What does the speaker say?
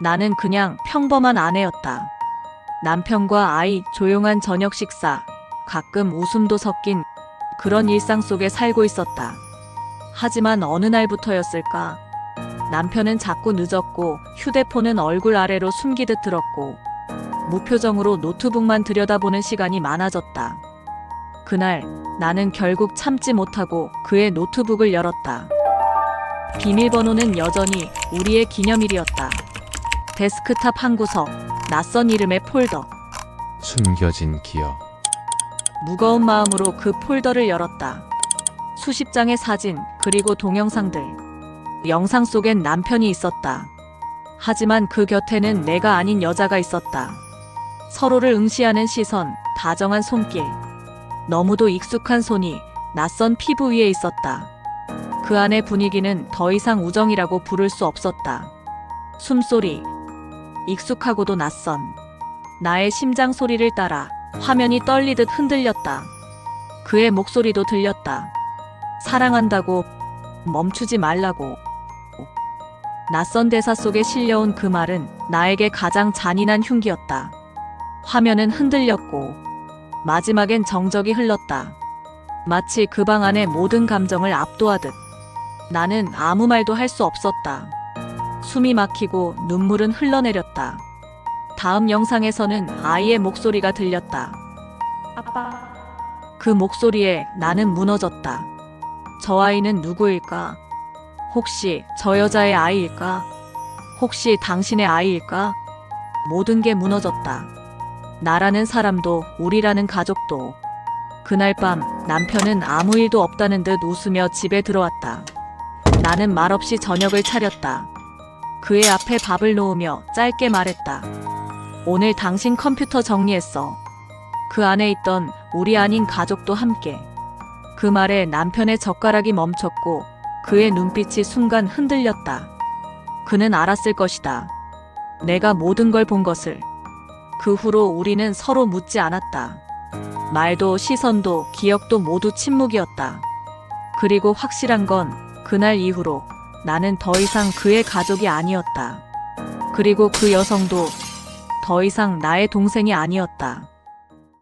나는 그냥 평범한 아내였다. 남편과 아이, 조용한 저녁 식사, 가끔 웃음도 섞인 그런 일상 속에 살고 있었다. 하지만 어느 날부터였을까? 남편은 자꾸 늦었고 휴대폰은 얼굴 아래로 숨기듯 들었고 무표정으로 노트북만 들여다보는 시간이 많아졌다. 그날 나는 결국 참지 못하고 그의 노트북을 열었다. 비밀번호는 여전히 우리의 기념일이었다. 데스크탑 한 구석, 낯선 이름의 폴더. 숨겨진 기억. 무거운 마음으로 그 폴더를 열었다. 수십 장의 사진, 그리고 동영상들. 영상 속엔 남편이 있었다. 하지만 그 곁에는 내가 아닌 여자가 있었다. 서로를 응시하는 시선, 다정한 손길. 너무도 익숙한 손이 낯선 피부 위에 있었다. 그 안의 분위기는 더 이상 우정이라고 부를 수 없었다. 숨소리. 익숙하고도 낯선. 나의 심장 소리를 따라 화면이 떨리듯 흔들렸다. 그의 목소리도 들렸다. 사랑한다고 멈추지 말라고. 낯선 대사 속에 실려온 그 말은 나에게 가장 잔인한 흉기였다. 화면은 흔들렸고 마지막엔 정적이 흘렀다. 마치 그 방 안의 모든 감정을 압도하듯 나는 아무 말도 할 수 없었다. 숨이 막히고 눈물은 흘러내렸다. 다음 영상에서는 아이의 목소리가 들렸다. 아빠. 그 목소리에 나는 무너졌다. 저 아이는 누구일까? 혹시 저 여자의 아이일까? 혹시 당신의 아이일까? 모든 게 무너졌다. 나라는 사람도 우리라는 가족도. 그날 밤 남편은 아무 일도 없다는 듯 웃으며 집에 들어왔다. 나는 말없이 저녁을 차렸다. 그의 앞에 밥을 놓으며 짧게 말했다. 오늘 당신 컴퓨터 정리했어. 그 안에 있던 우리 아닌 가족도 함께. 그 말에 남편의 젓가락이 멈췄고 그의 눈빛이 순간 흔들렸다. 그는 알았을 것이다. 내가 모든 걸 본 것을. 그 후로 우리는 서로 묻지 않았다. 말도 시선도 기억도 모두 침묵이었다. 그리고 확실한 건 그날 이후로 나는 더 이상 그의 가족이 아니었다. 그리고 그 여성도 더 이상 나의 동생이 아니었다.